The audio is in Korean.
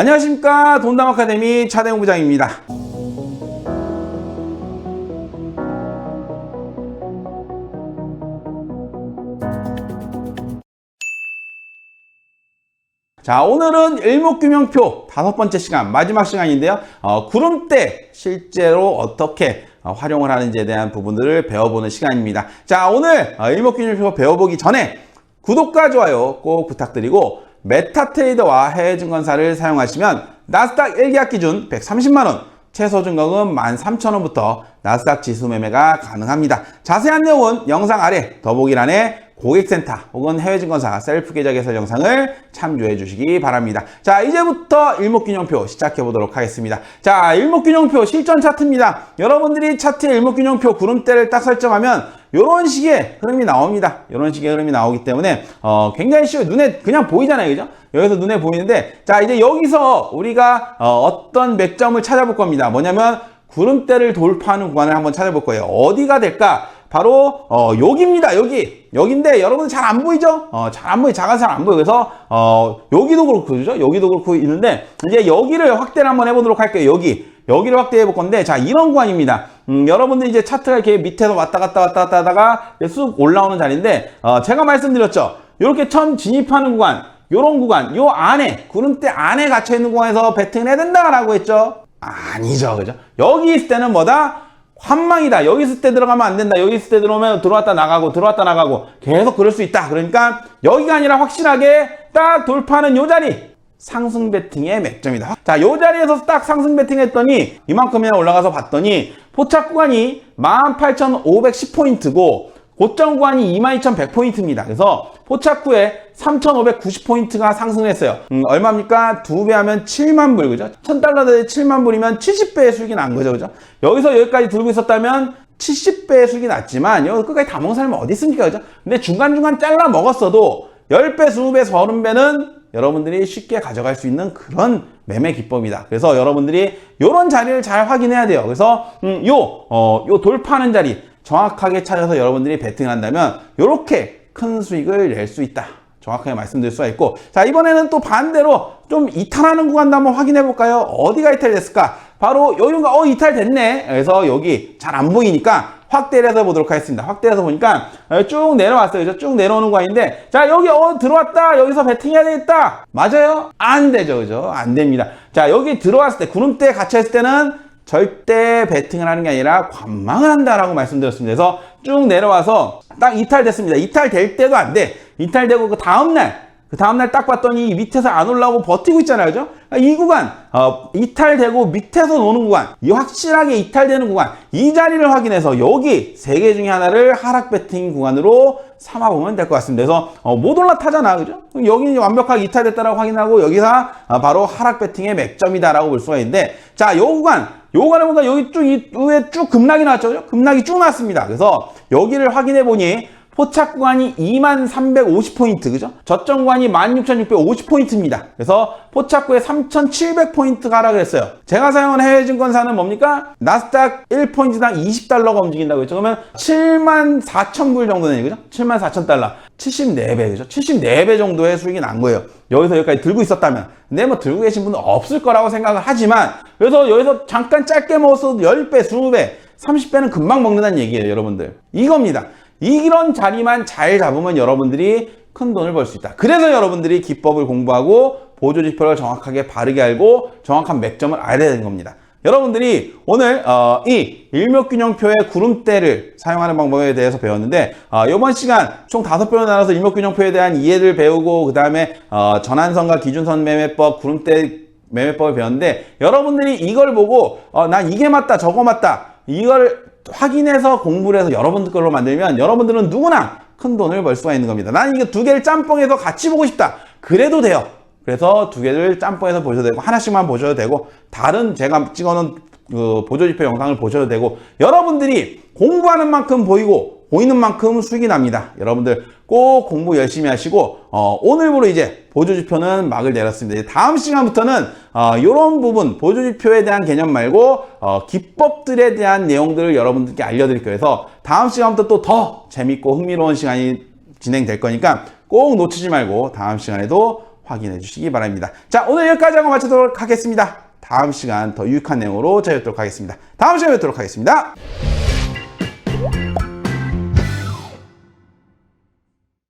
안녕하십니까 돈담 아카데미 차대웅 부장입니다. 자, 오늘은 일목균형표 다섯 번째 시간, 마지막 시간인데요. 어, 구름대 실제로 어떻게 어, 활용을 하는지에 대한 부분들을 배워보는 시간입니다. 자, 오늘 어, 일목균형표 배워보기 전에 구독과 좋아요 꼭 부탁드리고 메타트레이더와 해외증권사를 사용하시면 나스닥 1계약 기준 130만원, 최소 증거금 13,000원부터 나스닥 지수 매매가 가능합니다. 자세한 내용은 영상 아래 더보기란에 고객센터 혹은 해외증권사 셀프 계좌 개설 영상을 참조해 주시기 바랍니다. 자, 이제부터 일목균형표 시작해 보도록 하겠습니다. 자, 일목균형표 실전 차트입니다. 여러분들이 차트의 일목균형표 구름대를 딱 설정하면 이런 식의 흐름이 나옵니다. 이런 식의 흐름이 나오기 때문에 어, 굉장히 쉬워요. 눈에 그냥 보이잖아요. 그죠? 여기서 눈에 보이는데 자, 이제 여기서 우리가 어, 떤 맥점을 찾아볼 겁니다. 뭐냐면 구름대를 돌파하는 구간을 한번 찾아볼 거예요. 어디가 될까? 바로 어, 여기입니다. 여기 여기인데 여러분 잘 안 보이죠? 어, 잘 안 보이 작아서 잘안 보여. 그래서 어, 여기도 그렇고 그죠? 여기도 그렇고 있는데 이제 여기를 확대를 한번 해보도록 할게요. 여기 여기를 확대해 볼 건데 자 이런 구간입니다. 음, 여러분들이 이제 차트가 이렇게 밑에서 왔다 갔다 왔다 갔다 하다가 쑥 올라오는 자리인데 어, 제가 말씀드렸죠. 이렇게 처음 진입하는 구간 요런 구간 요 안에 구름대 안에 갇혀 있는 구간에서 배팅을 해야 된다라고 했죠. 아니죠, 그죠? 여기 있을 때는 뭐다? 환망이다. 여기 있을 때 들어가면 안 된다. 여기 있을 때 들어오면 들어왔다 나가고 들어왔다 나가고 계속 그럴 수 있다. 그러니까 여기가 아니라 확실하게 딱 돌파하는 요 자리. 상승 배팅의 맥점이다. 자, 요 자리에서 딱 상승 배팅 했더니 이만큼이나 올라가서 봤더니 포착 구간이 18,510포인트고 고점 구간이 22,100포인트입니다. 그래서 포착 후에 3,590포인트가 상승했어요. 음, 얼마입니까? 두 배 하면 7만 불, 그죠? 1,000달러에 7만 불이면 70배의 수익이 난 거죠, 그죠? 여기서 여기까지 들고 있었다면 70배의 수익이 났지만, 여기 끝까지 다 먹은 사람이 어디 있습니까, 그죠? 근데 중간중간 잘라 먹었어도 10배, 20배, 30배는 여러분들이 쉽게 가져갈 수 있는 그런 매매 기법이다. 그래서 여러분들이 이런 자리를 잘 확인해야 돼요. 그래서 음, 요, 어, 요 돌파하는 자리 정확하게 찾아서 여러분들이 베팅을 한다면 이렇게 큰 수익을 낼 수 있다. 정확하게 말씀드릴 수가 있고 자 이번에는 또 반대로 좀 이탈하는 구간도 한번 확인해 볼까요? 어디가 이탈됐을까? 바로 여기가 어 이탈 됐네. 그래서 여기 잘 안 보이니까 확대를 해서 보도록 하겠습니다. 확대해서 보니까 쭉 내려왔어요. 그죠? 쭉 내려오는 구간인데 자 여기 어 들어왔다. 여기서 베팅해야 되겠다. 맞아요? 안 되죠. 그죠? 안 됩니다. 자 여기 들어왔을 때 구름대에 갇혀있을 때는 절대 베팅을 하는 게 아니라 관망을 한다라고 말씀드렸습니다. 그래서 쭉 내려와서 딱 이탈됐습니다. 이탈될 때도 안 돼. 이탈되고 그 다음날 그 다음날 딱 봤더니 밑에서 안 올라오고 버티고 있잖아요. 그죠? 이 구간, 어, 이탈되고 밑에서 노는 구간, 이 확실하게 이탈되는 구간, 이 자리를 확인해서 여기 세 개 중에 하나를 하락 배팅 구간으로 삼아보면 될 것 같습니다. 그래서 어, 못 올라타잖아. 그죠? 여기 완벽하게 이탈됐다라고 확인하고 여기서 어, 바로 하락 배팅의 맥점이다 라고 볼 수가 있는데 자, 요 구간, 요 구간에 보니까 여기 쭉, 이 위에 쭉 급락이 나왔죠. 급락이 쭉 나왔습니다. 그래서 여기를 확인해 보니 포착 구간이 2350포인트, 그죠? 저점 구간이 16650포인트입니다. 그래서 포착구에 3700포인트가 하락을 했어요. 제가 사용한 해외 증권사는 뭡니까? 나스닥 1포인트당 20달러가 움직인다고 했죠. 그러면 74,000불 정도 되는 그죠? 74,000달러. 74배, 그죠? 74배 정도의 수익이 난 거예요. 여기서 여기까지 들고 있었다면. 근데 뭐 들고 계신 분은 없을 거라고 생각을 하지만, 그래서 여기서 잠깐 짧게 먹었어도 10배, 20배, 30배는 금방 먹는다는 얘기예요, 여러분들. 이겁니다. 이런 자리만 잘 잡으면 여러분들이 큰 돈을 벌 수 있다. 그래서 여러분들이 기법을 공부하고 보조 지표를 정확하게 바르게 알고 정확한 맥점을 알아야 되는 겁니다. 여러분들이 오늘 어, 이 일목균형표의 구름대를 사용하는 방법에 대해서 배웠는데 어, 이번 시간 총 다섯 번을 나눠서 일목균형표에 대한 이해를 배우고 그 다음에 어, 전환선과 기준선 매매법, 구름대 매매법을 배웠는데 여러분들이 이걸 보고 어, 난 이게 맞다 저거 맞다 이걸 확인해서 공부를 해서 여러분들 걸로 만들면 여러분들은 누구나 큰 돈을 벌 수가 있는 겁니다. 나는 이거 두 개를 짬뽕해서 같이 보고 싶다. 그래도 돼요. 그래서 두 개를 짬뽕해서 보셔도 되고 하나씩만 보셔도 되고 다른 제가 찍어놓은 그 보조지표 영상을 보셔도 되고 여러분들이 공부하는 만큼 보이고 보이는 만큼 수익이 납니다. 여러분들 꼭 공부 열심히 하시고 어, 오늘부로 이제 보조지표는 막을 내렸습니다. 다음 시간부터는 어, 이런 부분 보조지표에 대한 개념 말고 어, 기법들에 대한 내용들을 여러분들께 알려드릴 거예요. 그래서 다음 시간부터 또 더 재밌고 흥미로운 시간이 진행될 거니까 꼭 놓치지 말고 다음 시간에도 확인해 주시기 바랍니다. 자, 오늘 여기까지 하고 마치도록 하겠습니다. 다음 시간 더 유익한 내용으로 찾아뵙도록 하겠습니다. 다음 시간에 뵙도록 하겠습니다.